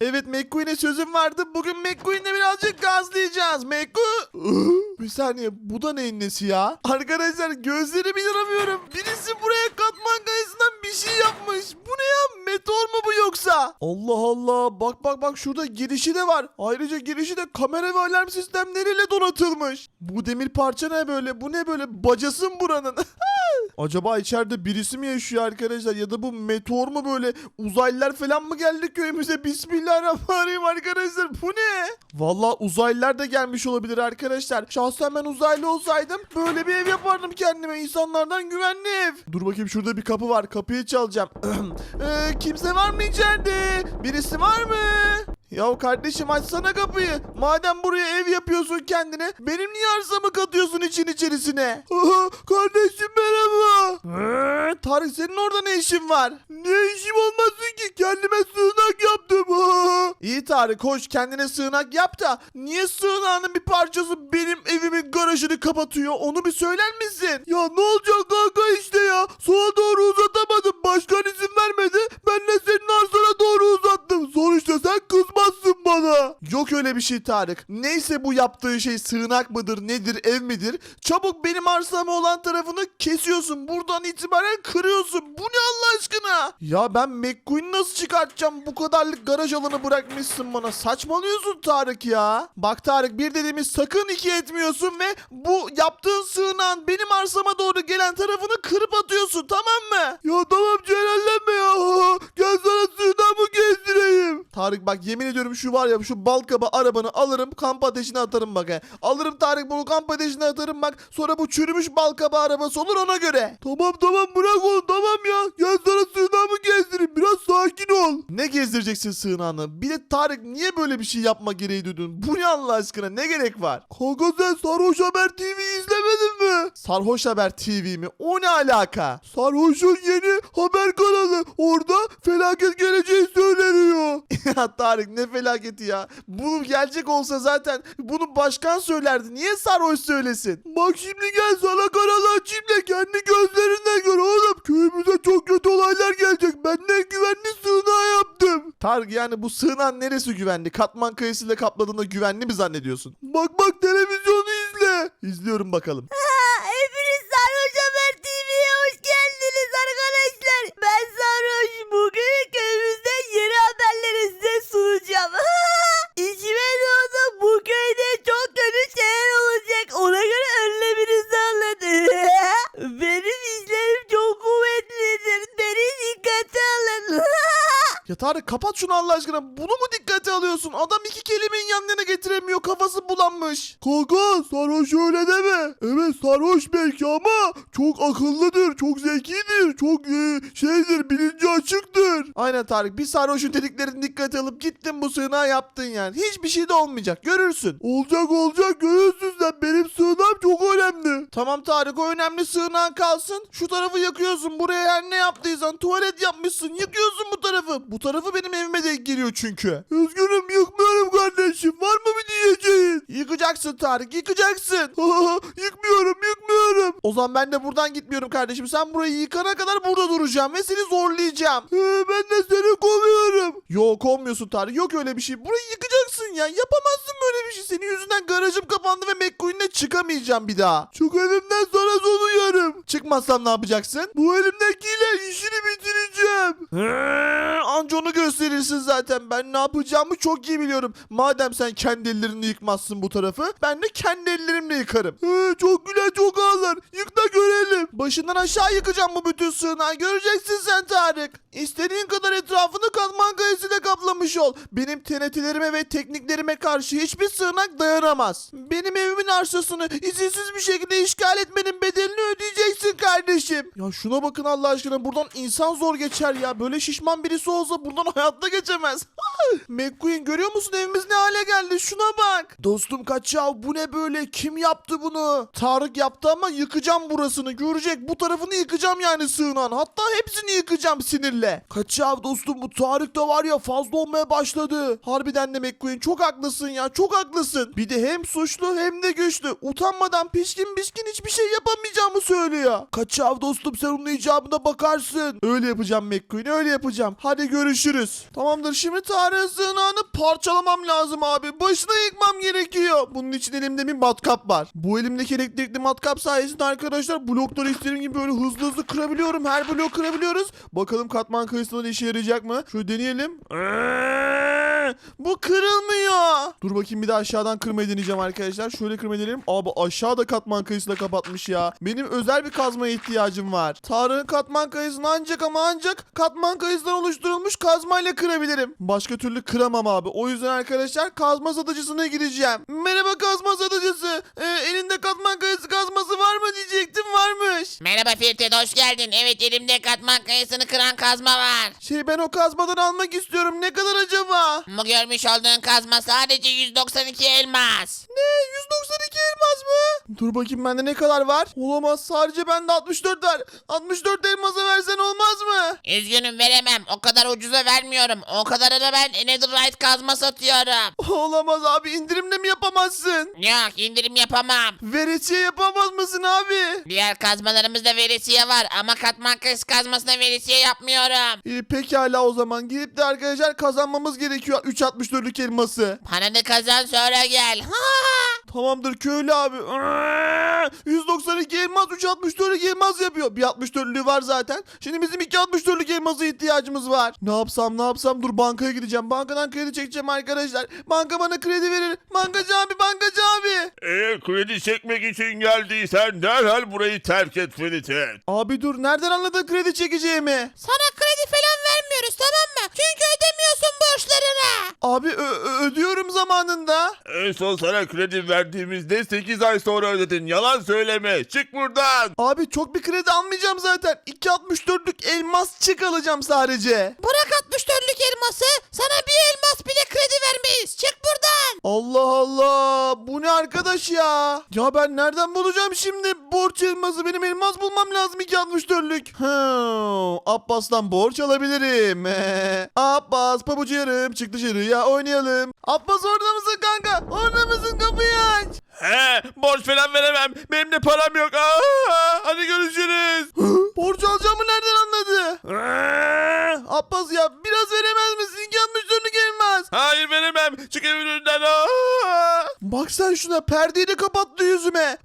Evet McQueen'e sözüm vardı. Bugün McQueen'le birazcık gazlayacağız. McQueen... bir saniye bu da neyin nesi ya? Arkadaşlar gözlerimi inanamıyorum. Birisi buraya katman kayasından bir şey yapmış. Bu ne ya? Meteor mu bu yoksa? Allah Allah. Bak bak bak şurada girişi de var. Ayrıca girişi de kamera ve alarm sistemleriyle donatılmış. Bu demir parça ne böyle? Bu ne böyle? Bacası mı buranın? Acaba içeride birisi mi yaşıyor arkadaşlar ya da bu meteor mu böyle uzaylılar falan mı geldi köyümüze bismillahirrahmanirrahim arkadaşlar bu ne? Valla uzaylılar da gelmiş olabilir arkadaşlar. Şahsen ben uzaylı olsaydım böyle bir ev yapardım kendime insanlardan güvenli ev. Dur bakayım şurada bir kapı var kapıyı çalacağım. Ee, kimse var mı içeride? Birisi var mı? Ya kardeşim açsana kapıyı. Madem buraya ev yapıyorsun kendine benim niye arsamı katıyorsun için içerisine? Aha, kardeşim merhaba. Ee, Tarık senin orada ne işin var? Ne işim olmasın ki kendime sığınak yaptım. Aha. İyi Tarık hoş kendine sığınak yap da niye sığınağının bir parçası benim evimin garajını kapatıyor onu bir söyler misin? Ya ne olacak kanka işte ya. Sola doğru uzatamadım. Başkan izin vermedi. Ben de senin arsana doğru bana. Yok öyle bir şey Tarık. Neyse bu yaptığı şey sığınak mıdır nedir ev midir? Çabuk benim arsama olan tarafını kesiyorsun. Buradan itibaren kırıyorsun. Bu ne Allah aşkına? Ya ben McQueen'i nasıl çıkartacağım? Bu kadarlık garaj alanı bırakmışsın bana. Saçmalıyorsun Tarık ya. Bak Tarık bir dediğimiz sakın iki etmiyorsun ve bu yaptığın sığınağın benim arsama doğru gelen tarafını kırıp atıyorsun tamam mı? Ya tamam celallenme ya. Gel sana sığınağımı gezdireyim. Tarık bak yemin ediyorum şu var ya şu bal kaba arabanı alırım kamp ateşine atarım bak. he. Alırım Tarık bunu kamp ateşine atarım bak. Sonra bu çürümüş bal kaba arabası olur ona göre. Tamam tamam bırak onu tamam ya. Gel sana sığınağımı gezdireyim biraz sakin ol. Ne gezdireceksin sığınağını? Bir de Tarık niye böyle bir şey yapma gereği duydun? Bu ne Allah aşkına ne gerek var? Kanka sen Sarhoş Haber TV izlemedin mi? Sarhoş Haber TV mi? O ne alaka? Sarhoş'un yeni haber kanalı. Orada felaket geleceği söyleniyor. ya Tarık ne felaketi ya. Bu gerçek olsa zaten bunu başkan söylerdi. Niye sarhoş söylesin? Bak şimdi gel sana açayım da kendi gözlerinle gör oğlum. Köyümüze çok kötü olaylar gelecek. Ben ne güvenli sığınağı yaptım. Tarık yani bu sığınağın neresi güvenli? Katman kayasıyla kapladığında güvenli mi zannediyorsun? Bak bak televizyonu izle. İzliyorum bakalım. Tarık kapat şunu Allah aşkına. Bunu mu dikkate alıyorsun? Adam iki kelimeyi yan yana getiremiyor. Kafası bulanmış. Kanka sarhoş öyle deme. Evet sarhoş belki ama çok akıllıdır. Çok zekidir. Çok e, şeydir. Bilinci açıktır. Aynen Tarık. Bir sarhoşun dediklerini dikkate alıp gittin bu sığınağı yaptın yani. Hiçbir şey de olmayacak. Görürsün. Olacak olacak. Görürsün sen. Benim sığınağım çok önemli. Tamam Tarık o önemli sığınağın kalsın. Şu tarafı yakıyorsun. Buraya her ne yaptıysan tuvalet yapmışsın. Yıkıyorsun bu tarafı. Bu tarafı benim evime denk geliyor çünkü. Üzgünüm yıkmıyorum kardeşim. Var mı bir diyeceğin? Yıkacaksın Tarık yıkacaksın. yıkmıyorum yıkmıyorum. O zaman ben de buradan gitmiyorum kardeşim. Sen burayı yıkana kadar burada duracağım ve seni zorlayacağım. ben de seni kovuyorum. Yok olmuyorsun Tarık. Yok öyle bir şey. Burayı yıkacaksın ya. Yapamazsın böyle bir şey. Senin yüzünden garajım kapandı ve McQueen'le çıkamayacağım bir daha. Çık evimden sana son uyarım. Çıkmazsam ne yapacaksın? Bu elimdekiyle işini bitireceğim. Anca onu gösterirsin zaten. Ben ne yapacağımı çok iyi biliyorum. Madem sen kendi ellerini yıkmazsın bu tarafı, ben de kendi ellerimle yıkarım. çok güzel çok ağlar. Yık da görelim. Başından aşağı yıkacağım bu bütün sığınağı. Göreceksin sen Tarık. İstediğin kadar etrafını katman kayasıyla kaplamış ol. Benim TNT'lerime ve tekniklerime karşı hiçbir sığınak dayanamaz. Benim evimin arsasını izinsiz bir şekilde işgal etmenin bedelini ödeyeceksin kardeşim. Ya şuna bakın Allah aşkına buradan insan zor geçer ya. Böyle şişman birisi olsa buradan hayatta geçemez. McQueen görüyor musun evimiz ne hale geldi şuna bak. Dostum kaçav bu ne böyle kim yaptı bunu? Tarık yaptı ama yıkacağım burasını görecek bu tarafını yıkacağım yani sığınan. Hatta hepsini yıkacağım sinirle. Kaçav dostum bu Tarık da var ya fazla olmaya başladı. Harbiden de McQueen çok haklısın ya çok haklısın. Bir de hem suçlu hem de güçlü. Utanmadan pişkin pişkin hiçbir şey yapamayacağımı söylüyor. Kaçav dostum sen onun icabına bakarsın. Öyle yapacağım McQueen öyle yapacağım. Hadi görüşürüz. Tamamdır şimdi Tarık sığınağını parçalamam lazım abi. Başına yıkmam gerekiyor. Bunun için elimde bir matkap var. Bu elimdeki elektrikli matkap sayesinde arkadaşlar blokları istediğim gibi böyle hızlı hızlı kırabiliyorum. Her bloğu kırabiliyoruz. Bakalım katman kayısında da işe yarayacak mı? Şöyle deneyelim. Uh... Bu kırılmıyor. Dur bakayım bir de aşağıdan kırmayı deneyeceğim arkadaşlar. Şöyle kırmayı deneyelim. Abi aşağıda katman kayısıyla kapatmış ya. Benim özel bir kazmaya ihtiyacım var. Tarık'ın katman kayısını ancak ama ancak katman kayısından oluşturulmuş kazmayla kırabilirim. Başka türlü kıramam abi. O yüzden arkadaşlar kazma satıcısına gideceğim. Merhaba kazma satıcısı. Ee, elinde katman kayısı kazması var mı diyecektim varmış. Merhaba Firtet hoş geldin. Evet elimde katman kayısını kıran kazma var. Şey ben o kazmadan almak istiyorum. Ne kadar acaba? Bu görmüş olduğun kazma sadece 192 elmas. Ne? 192 elmas mı? Dur bakayım bende ne kadar var? Olamaz. Sadece bende 64 var. 64 elmasa versen olmaz mı? Üzgünüm veremem. O kadar ucuza vermiyorum. O kadarı da ben Netherite kazma satıyorum. Olamaz abi. indirimde mi yapamazsın? Yok indirim yapamam. Veresiye yapamaz mısın abi? Diğer kazmalarımızda veresiye var ama katman kayısı kazmasına veresiye yapmıyorum. İyi pekala o zaman. Gidip de arkadaşlar kazanmamız gerekiyor 3.64'lük elması. Paranı kazan sonra gel. Tamamdır köylü abi. Aa, 192 elmas 3.64'lük elmas yapıyor. Bir 64'lüğü var zaten. Şimdi bizim 2 64'lük elmasa ihtiyacımız var. Ne yapsam ne yapsam dur bankaya gideceğim. Bankadan kredi çekeceğim arkadaşlar. Banka bana kredi verir. Bankacı abi bankacı abi. Eğer kredi çekmek için geldiysen derhal burayı terk et Feritet. Abi dur nereden anladın kredi çekeceğimi? Sana kredi falan vermiyoruz tamam mı? Çünkü ödemiyorsun borçlarını. Abi ödüyorum zamanında. En son sana kredi verdiğimizde 8 ay sonra ödedin. Yalan söyleme. Çık buradan. Abi çok bir kredi almayacağım zaten. 2.64'lük elmas çık alacağım sadece. Bırak 64'lük elması. Sana bir elmas bile kredi vermeyiz. Çık buradan. Allah Allah. Bu ne arkadaş ya? Ya ben nereden bulacağım şimdi borç elması? Benim elmas bulmam lazım 2.64'lük. Hı, Abbas'tan borç alabilirim. Abbas pabucu yarım çık dışarıya oynayalım. Abbas orada mısın kanka? Orada mısın kapıyı aç. He, borç falan veremem. Benim de param yok. Aa, hadi görüşürüz. Borç alacağımı nereden anladı? Abbas ya biraz veremez misin? 2.64'lük elmas. Hayır veremem. Çık evin önünden. Aa. Bak sen şuna perdeyi de kapattı yüzüme.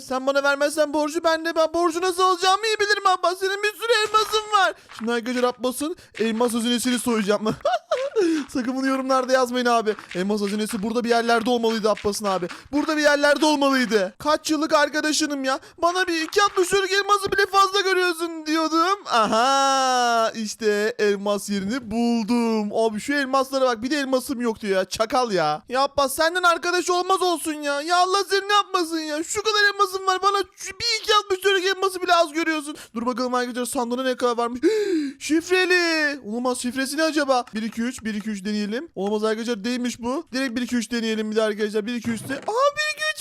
Sen bana vermezsen borcu ben de ben borcu nasıl alacağımı iyi bilirim Abbas. Senin bir sürü elmasın var. Şimdi arkadaşlar Abbas'ın elmas hazinesini soyacağım. Sakın bunu yorumlarda yazmayın abi. Elmas hazinesi burada bir yerlerde olmalıydı Abbas'ın abi. Burada bir yerlerde olmalıydı. Kaç yıllık arkadaşınım ya. Bana bir iki atmışlık elması bile fazla görüyorsun diyordum. Aha işte elmas yerini buldum. Abi şu elmaslara bak bir de elmasım yok diyor ya. Çakal ya. Ya Abbas senden arkadaş olmaz olsun ya. Ya Allah seni ne yapmasın ya. Şu kadar elmasım var bana şu bir iki atmışlık elması bile az görüyorsun. Dur bakalım arkadaşlar sandığına ne kadar varmış. Şifreli. Olamaz şifresi ne acaba? 1 2 3 1 2 3 deneyelim. Olamaz arkadaşlar değilmiş bu. Direkt 1 2 3 deneyelim bir de arkadaşlar. 1 2 3 de. Aa 1 2 3'müş.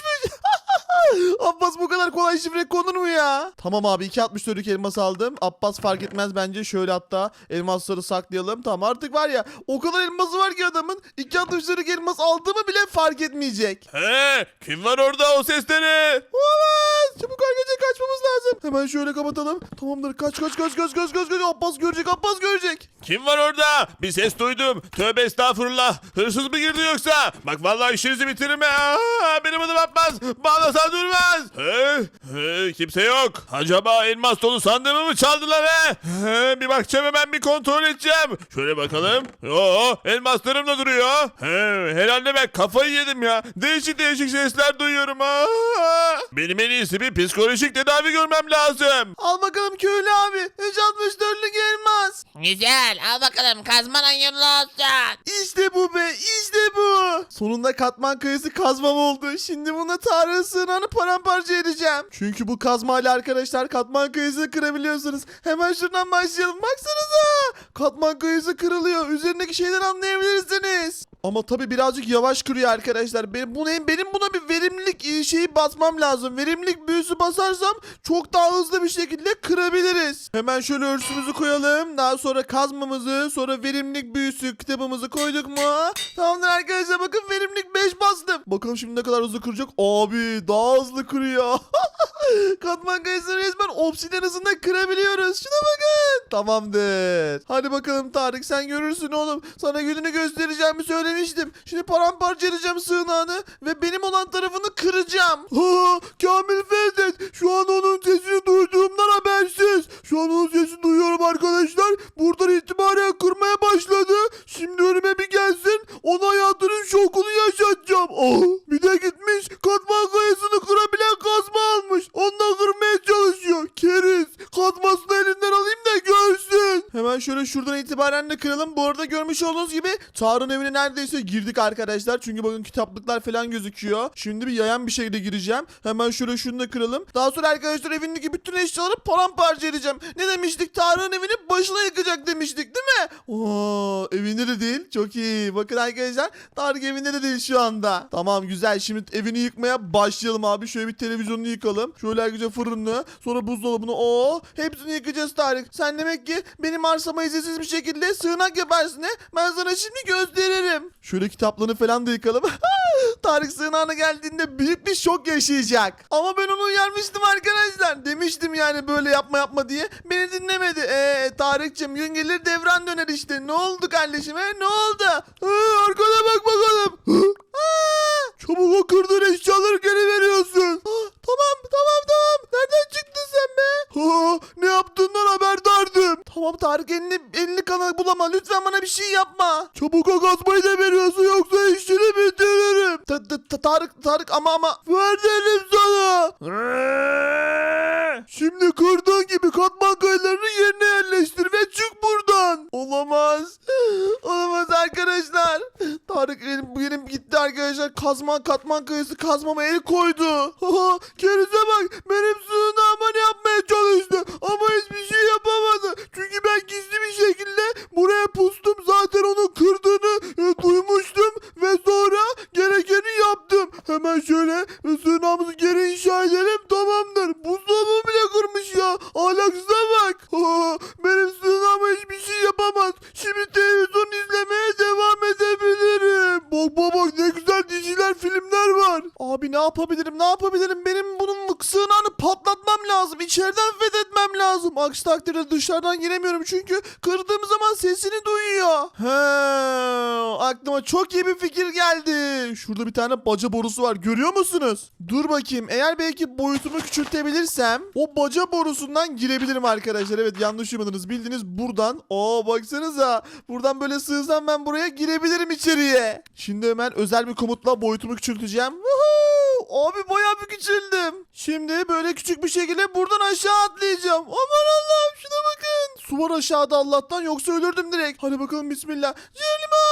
Abbas bu kadar kolay şifre konur mu ya? Tamam abi 2.64'lük elmas aldım. Abbas fark etmez bence. Şöyle hatta elmasları saklayalım. Tamam artık var ya o kadar elması var ki adamın 2.64'lük elmas aldığımı bile fark etmeyecek. He, kim var orada o sesleri? Olamaz. Çabuk arkadaşlar kaçmamız lazım. Hemen şöyle kapatalım. Tamamdır kaç kaç kaç kaç kaç kaç kaç. Abbas görecek Abbas görecek. Kim var orada? Bir ses duydum. Tövbe estağfurullah. Hırsız mı girdi yoksa? Bak vallahi işinizi bitiririm. Aa, Benim adım Abbas. Bağlasan durmaz. He, he, kimse yok. Acaba elmas dolu sandığımı mı çaldılar he? Bir bakacağım hemen bir kontrol edeceğim. Şöyle bakalım. Yo elmaslarım da duruyor. He, herhalde ben kafayı yedim ya. Değişik değişik sesler duyuyorum. Aa, Benim en iyisi bir psikolojik tedavi görmem lazım. Al bakalım köylü abi. 3.64'lük elmas. Güzel al bakalım kazman hayırlı olsun. İşte bu be işte bu. Sonunda katman kayası kazmam oldu. Şimdi buna Tarık'ın sığınağını paramparça edeceğim. Çünkü bu kazmayla arkadaşlar katman kayasını kırabiliyorsunuz. Hemen şuradan başlayalım. Baksanıza. Katman kayası kırılıyor. Üzerindeki şeyden anlayabilirsiniz. Ama tabi birazcık yavaş kırıyor arkadaşlar. Benim, bunu, benim buna bir verimlilik şeyi basmam lazım. Verimlilik büyüsü basarsam çok daha hızlı bir şekilde kırabiliriz. Hemen şöyle örsümüzü koyalım. Daha sonra kazmamızı, sonra verimlilik büyüsü kitabımızı koyduk mu? Tamamdır arkadaşlar bakın verimlilik 5 bastım. Bakalım şimdi ne kadar hızlı kıracak. Abi daha hızlı kırıyor. Katman kayasını resmen obsidian hızında kırabiliyoruz. Şuna bakın. Tamamdır. Hadi bakalım Tarık sen görürsün oğlum. Sana gününü göstereceğimi söylemiştim. Şimdi paramparça edeceğim sığınağını ve benim olan tarafını kıracağım. Ha, Kamil Fevdet. Şu an onun sesini duyduğumdan habersiz. Şu an onun sesini duyuyorum arkadaşlar. Buradan itibaren kırmaya başladı. Şimdi önüme bir gelsin. Ona hayatının şokunu yaşatacağım. Ah, bir de gitmiş katman kayasını kırabilen kazma almış. Onunla kırmaya çalışıyor. Keriz. Kazmasını elinden şöyle şuradan itibaren de kıralım. Bu arada görmüş olduğunuz gibi Tarık'ın evine neredeyse girdik arkadaşlar. Çünkü bakın kitaplıklar falan gözüküyor. Şimdi bir yayan bir şekilde gireceğim. Hemen şöyle şunu da kıralım. Daha sonra arkadaşlar evindeki bütün eşyaları paramparça edeceğim. Ne demiştik? Tarık'ın evini başına yıkacak demiştik değil mi? Oo, evinde de değil. Çok iyi. Bakın arkadaşlar Tarık evinde de değil şu anda. Tamam güzel. Şimdi evini yıkmaya başlayalım abi. Şöyle bir televizyonunu yıkalım. Şöyle arkadaşlar fırını. Sonra buzdolabını. Oo, hepsini yıkacağız Tarık. Sen demek ki benim arsama izinsiz bir şekilde sığınak yaparsın he. Ben sana şimdi gösteririm. Şöyle kitaplarını falan da yıkalım. Tarık sığınağına geldiğinde büyük bir şok yaşayacak. Ama ben onu uyarmıştım arkadaşlar. Demiştim yani böyle yapma yapma diye. Beni dinlemedi. Eee Tarık'cığım gün gelir devran döner işte. Ne oldu kardeşim he? Ne oldu? Hı, arkana bak bakalım. Çabuk o kırdığın eşyaları geri veriyorsun. Tamam tamam tamam. Nereden çıktın sen be? Ha, ne yaptığından haberdardım. Tamam Tarık elini, elini kana bulama. Lütfen bana bir şey yapma. Çabuk o kazmayı da veriyorsun yoksa işini bitiririm. Ta- ta- ta- Tarık Tarık ama ama. Ver derim sana. Şimdi kırdığın gibi katman kayalarını yerine yerleştir ve çık buradan. Olamaz. Olamaz arkadaşlar. Tarık benim, benim gitti arkadaşlar. Kazman katman kayası kazmama el koydu. Kerize bak benim sığınağıma ne yapmaya çalıştı. Ama hiçbir şey yapamadı. Çünkü ben gizli ne yapabilirim ne yapabilirim? Benim bunun sığınağını patlatmam lazım. İçeriden fethetmem lazım. Aksi takdirde dışarıdan giremiyorum çünkü kırdığım zaman sesini duyuyor. He, aklıma çok iyi bir fikir geldi. Şurada bir tane baca borusu var. Görüyor musunuz? Dur bakayım. Eğer belki boyutumu küçültebilirsem o baca borusundan girebilirim arkadaşlar. Evet yanlış duymadınız. Bildiğiniz buradan. Oo baksanıza. Buradan böyle sığsam ben buraya girebilirim içeriye. Şimdi hemen özel bir komutla boyutumu küçülteceğim. Woohoo! Abi bayağı bir küçüldüm. Şimdi böyle küçük bir şekilde buradan aşağı atlayacağım. Aman Allah'ım şuna bakın. Su var aşağıda Allah'tan yoksa ölürdüm direkt. Hadi bakalım bismillah. Jelima!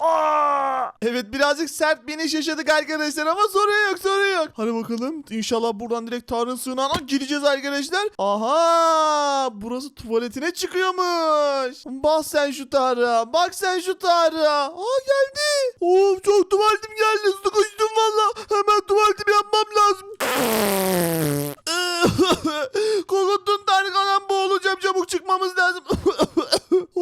Aa! Evet birazcık sert bir iniş yaşadık arkadaşlar ama sorun yok sorun yok. Hadi bakalım inşallah buradan direkt Tarık'ın sığınağına gireceğiz arkadaşlar. Aha burası tuvaletine çıkıyormuş. Bak sen şu Tarık'a bak sen şu Tarık'a. Aa geldi. Of çok tuvaletim geldi sıkıştım valla. Hemen tuvaletimi yapmam lazım. Kokuttun Tarık anam boğulacağım çabuk çıkmamız lazım.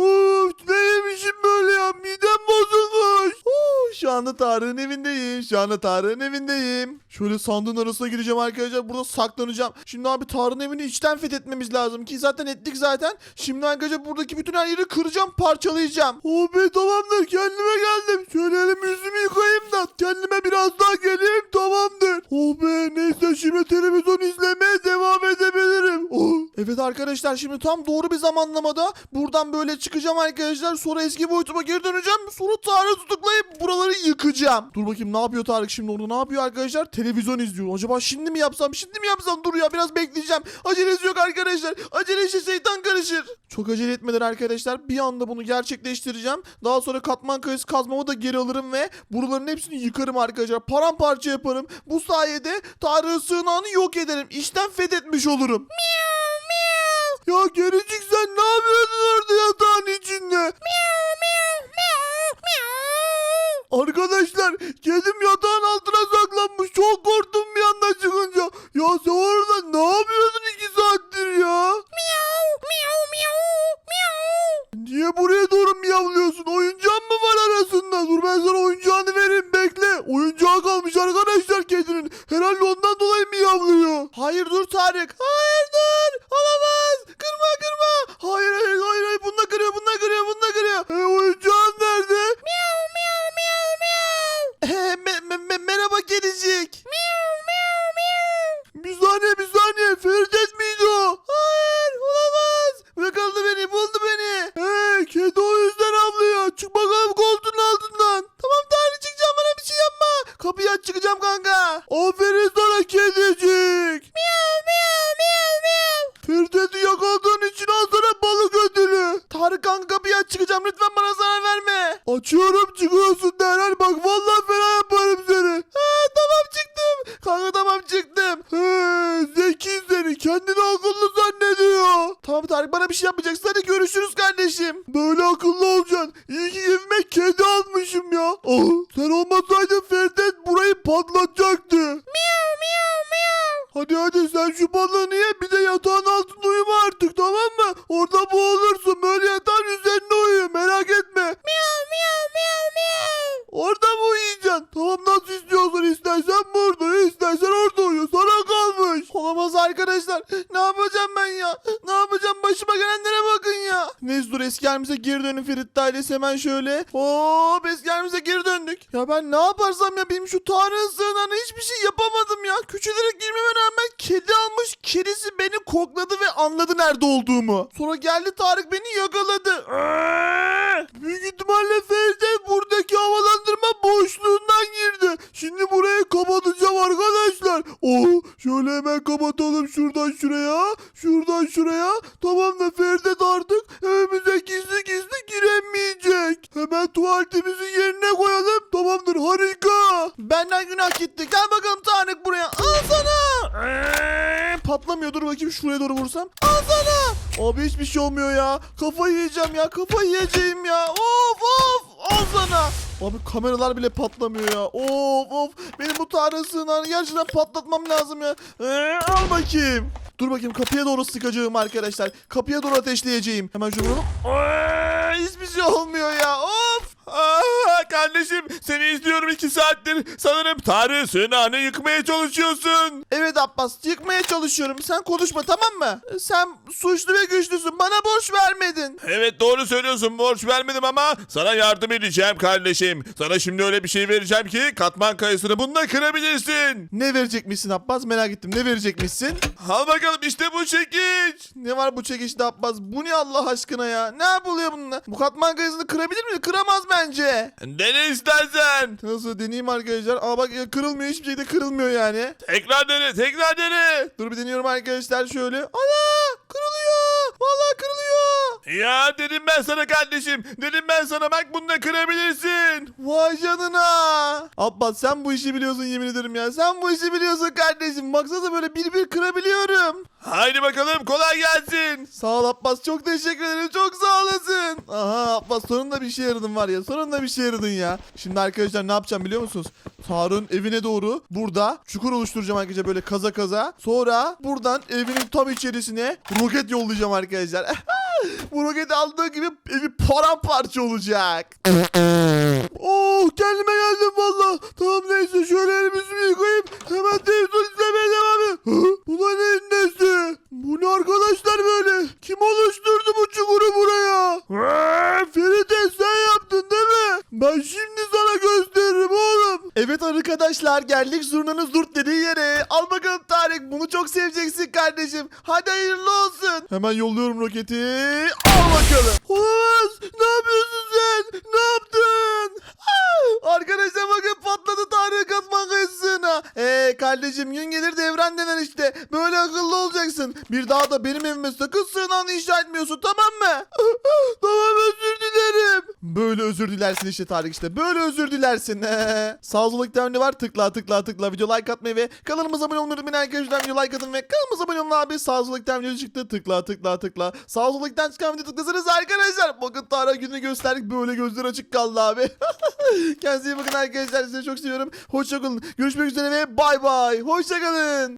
anda Tarık'ın evindeyim. Şu anda Tarık'ın evindeyim. Şöyle sandığın arasına gireceğim arkadaşlar. Burada saklanacağım. Şimdi abi Tarık'ın evini içten fethetmemiz lazım ki zaten ettik zaten. Şimdi arkadaşlar buradaki bütün her yeri kıracağım parçalayacağım. Be tamamdır kendime geldim. Şöyle elimi yüzümü yıkayayım anda kendime biraz daha geleyim tamamdır. Be neyse şimdi televizyon izlemeye devam edebilirim. Oh. Evet arkadaşlar şimdi tam doğru bir zamanlamada buradan böyle çıkacağım arkadaşlar. Sonra eski boyutuma geri döneceğim. Sonra Tarık'ı tutuklayıp buraları yıkacağım. Dur bakayım ne yapıyor Tarık şimdi orada ne yapıyor arkadaşlar? Televizyon izliyor. Acaba şimdi mi yapsam şimdi mi yapsam? Dur ya biraz bekleyeceğim. Acelesi yok arkadaşlar. Acele işe şeytan karışır. Çok acele etmeden arkadaşlar bir anda bunu gerçekleştireceğim. Daha sonra katman kayısı kazmamı da geri alırım ve buraların hepsini yıkarım arkadaşlar. Paramparça yaparım. Bu sayede Tarık'ın sığınağını yok ederim. İşten fethetmiş olurum. Ya gericik sen ne yapıyordun orada yatağın içinde? Arkadaşlar kedim yatağın altına saklanmış. Çok korktum bir anda çıkınca. Ya sen orada ne yapıyordun iki saattir ya? Niye buraya doğru miyavlıyorsun? Oyuncağın mı var arasında? Dur ben sana oyuncağını vereyim bekle. Oyuncağı kalmış arkadaşlar kedinin. Herhalde ondan dolayı miyavlıyor. Hayır dur Tarık. Hayır dur. Olamaz. Kırma kırma. Hayır hayır hayır. hayır. Bunu da kırıyor bunu da kırıyor bunu da kırıyor. E, oyuncağın nerede? Miyav miyav miyav miyav. merhaba kedicik. Bir saniye bir saniye. Ferdet miydi o? Hayır olamaz. Yakaladı beni buldu beni. Hey kedi o yüzden avlıyor. Çık bakalım koltuğun altından. Tamam Tanrı çıkacağım bana bir şey yapma. Kapıyı aç çıkacağım kanka. Aferin sana kedicik. Miyav miyav miyav miyav. Ferdat'ı yakaladığın için al sana balık ödülü. Tarık kanka kapıyı aç çıkacağım lütfen bana zarar verme. Açıyorum çıkıyorsun derhal bak vallahi Orada boğulursun böyle yatağın üzerine uyu merak etme. Miyav miyav miyav miyav. Orada mı uyuyacaksın? Tamam nasıl istiyorsan istersen burada istersen orada uyu sana kalmış. Olamaz arkadaşlar. Ne yapacağım ben ya? Ne yapacağım başıma gelenlere bakın ya. Neyse dur eski halimize geri dönün Ferit ailesi hemen şöyle. Hop eski halimize geri döndük. Ya ben ne yaparsam ya benim şu Tanrı'nın sığınağına hiçbir şey yapamadım ya. Küçülerek girmeme rağmen kedi almış. Kedisi beni kokladı ve anladı nerede olduğumu. Sonra geldi Tarık beni yakaladı. Büyük ihtimalle Feride buradaki havalandırma boşluğundan girdi. Şimdi burayı kapatacağım arkadaşlar. Oh şöyle hemen kapatalım hiçbir şey olmuyor ya. Kafayı yiyeceğim ya. Kafayı yiyeceğim ya. Of of. Al sana. Abi kameralar bile patlamıyor ya. Of of. Benim bu tanrı sığınağını gerçekten patlatmam lazım ya. Ee, al bakayım. Dur bakayım kapıya doğru sıkacağım arkadaşlar. Kapıya doğru ateşleyeceğim. Hemen şunu vuralım. Hiçbir şey olmuyor ya. Of. Aa, kardeşim seni izliyorum iki saattir. Sanırım Tarık sığınağını yıkmaya çalışıyorsun. Evet Abbas yıkmaya çalışıyorum. Sen konuşma tamam mı? Sen suçlu ve güçlüsün. Bana borç vermedin. Evet doğru söylüyorsun borç vermedim ama sana yardım edeceğim kardeşim. Sana şimdi öyle bir şey vereceğim ki katman kayısını bununla kırabilirsin. Ne verecekmişsin Abbas merak ettim. Ne verecekmişsin? Al bakalım işte bu çekiç. Ne var bu çekişte Abbas? Bu ne Allah aşkına ya? Ne yapılıyor bununla? Bu katman kayısını kırabilir mi? Kıramaz bence. Dene istersen. Nasıl deneyeyim arkadaşlar? Aa bak ya kırılmıyor hiçbir şekilde kırılmıyor yani. Tekrar dene tekrar dene. Dur bir deniyorum arkadaşlar şöyle. Ana. Ya dedim ben sana kardeşim. Dedim ben sana bak bununla kırabilirsin. Vay canına. Abbas sen bu işi biliyorsun yemin ederim ya. Sen bu işi biliyorsun kardeşim. Baksana böyle bir bir kırabiliyorum. Haydi bakalım kolay gelsin. Sağ ol Abbas çok teşekkür ederim çok sağ olasın. Aha Abbas sonunda bir şey yaradın var ya sonunda bir şey yaradın ya. Şimdi arkadaşlar ne yapacağım biliyor musunuz? Tarık'ın evine doğru burada çukur oluşturacağım arkadaşlar böyle kaza kaza. Sonra buradan evinin tam içerisine roket yollayacağım arkadaşlar. Bu roketi aldığı gibi evi paramparça olacak. oh kendime geldim valla. Tamam neyse şöyle elimizi yıkayıp hemen televizyon izlemeye devam edeyim. Hı? Bu da neyin nesi? Bu ne arkadaşlar böyle? Kim oluşturdu bu çukuru buraya? Ha, Feride sen yaptın değil mi? Ben şimdi sana gösteririm oğlum. Evet arkadaşlar geldik zurnanın zurt dediği yere. Al bakalım Tarık bunu çok seveceksin kardeşim. Hadi hayırlı olsun. Hemen yolluyorum roketi. Al bakalım. Olamaz. Ne yapıyorsun sen? Ne yaptın? Ah! Arkadaşlar bakın patladı Tarık katman kayısına. Eee kardeşim gün gelir devran denen işte. Böyle akıllı olacaksın. Bir daha da benim evime sakın sığınan inşa etmiyorsun tamam mı? tamam özür. Böyle özür dilersin işte Tarık işte. Böyle özür dilersin. Sağ solukta önde var. Tıkla tıkla tıkla. Video like atmayı ve kanalımıza abone olmayı unutmayın arkadaşlar. Video like atın ve kanalımıza abone olun abi. Sağ solukta video çıktı. Tıkla tıkla tıkla. Sağ soluktan çıkan video tıklasanız arkadaşlar. Bakın Tarık günü gösterdik. Böyle gözler açık kaldı abi. Kendinize iyi bakın arkadaşlar. Sizi çok seviyorum. Hoşçakalın. Görüşmek üzere ve bay bay. Hoşçakalın.